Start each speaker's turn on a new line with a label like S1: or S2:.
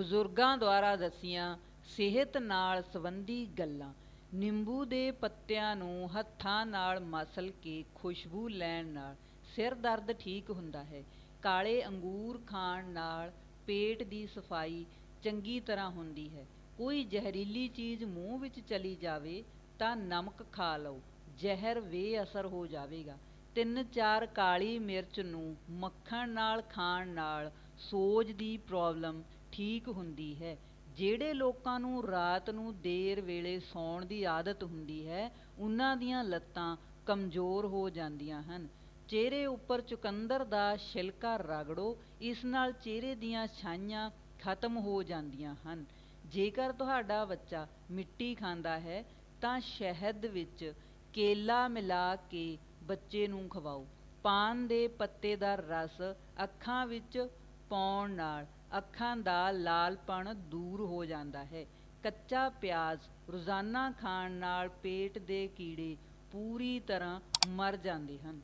S1: ਬਜ਼ੁਰਗਾਂ ਦੁਆਰਾ ਦੱਸੀਆਂ ਸਿਹਤ ਨਾਲ ਸੰਬੰਧੀ ਗੱਲਾਂ। ਨਿੰਬੂ ਦੇ ਪੱਤਿਆਂ ਨੂੰ ਹੱਥਾਂ ਨਾਲ ਮਸਲ ਕੇ ਖੁਸ਼ਬੂ ਲੈਣ ਨਾਲ ਸਿਰ ਦਰਦ ਠੀਕ ਹੁੰਦਾ ਹੈ। ਕਾਲੇ ਅੰਗੂਰ ਖਾਣ ਨਾਲ ਪੇਟ ਦੀ ਸਫ਼ਾਈ ਚੰਗੀ ਤਰ੍ਹਾਂ ਹੁੰਦੀ ਹੈ। ਕੋਈ ਜ਼ਹਿਰੀਲੀ ਚੀਜ਼ ਮੂੰਹ ਵਿੱਚ ਚਲੀ ਜਾਵੇ ਤਾਂ ਨਮਕ ਖਾ ਲਓ। ਜ਼ਹਿਰ ਬੇਅਸਰ ਹੋ ਜਾਵੇਗਾ। ਤਿੰਨ ਚਾਰ ਕਾਲੀ ਮਿਰਚ ਨੂੰ ਮੱਖਣ ਨਾਲ ਖਾਣ ਨਾਲ ਸੋਜ ਦੀ ਪ੍ਰੋਬਲਮ ਠੀਕ ਹੁੰਦੀ ਹੈ। ਜਿਹੜੇ ਲੋਕਾਂ ਨੂੰ ਰਾਤ ਨੂੰ ਦੇਰ ਵੇਲੇ ਸੌਣ ਦੀ ਆਦਤ ਹੁੰਦੀ ਹੈ, ਉਹਨਾਂ ਦੀਆਂ ਲੱਤਾਂ ਕਮਜ਼ੋਰ ਹੋ ਜਾਂਦੀਆਂ ਹਨ। ਚਿਹਰੇ ਉੱਪਰ ਚੁਕੰਦਰ ਦਾ ਛਿਲਕਾ ਰਗੜੋ, ਇਸ ਨਾਲ ਚਿਹਰੇ ਦੀਆਂ ਛਾਈਆਂ ਖਤਮ ਹੋ ਜਾਂਦੀਆਂ ਹਨ। ਜੇਕਰ ਤੁਹਾਡਾ ਬੱਚਾ ਮਿੱਟੀ ਖਾਂਦਾ ਹੈ, ਤਾਂ ਸ਼ਹਿਦ ਵਿੱਚ ਕੇਲਾ ਮਿਲਾ ਕੇ ਬੱਚੇ ਨੂੰ ਖਵਾਓ। ਪਾਨ ਦੇ ਪੱਤੇ ਦਾ ਰਸ ਅੱਖਾਂ ਵਿੱਚ ਪਾਉਣ ਨਾਲ ਅੱਖਾਂ ਦਾ ਲਾਲਪਣ ਦੂਰ ਹੋ ਜਾਂਦਾ ਹੈ। ਕੱਚਾ ਪਿਆਜ਼ ਰੋਜ਼ਾਨਾ ਖਾਣ ਨਾਲ ਪੇਟ ਦੇ ਕੀੜੇ ਪੂਰੀ ਤਰ੍ਹਾਂ ਮਰ ਜਾਂਦੇ ਹਨ।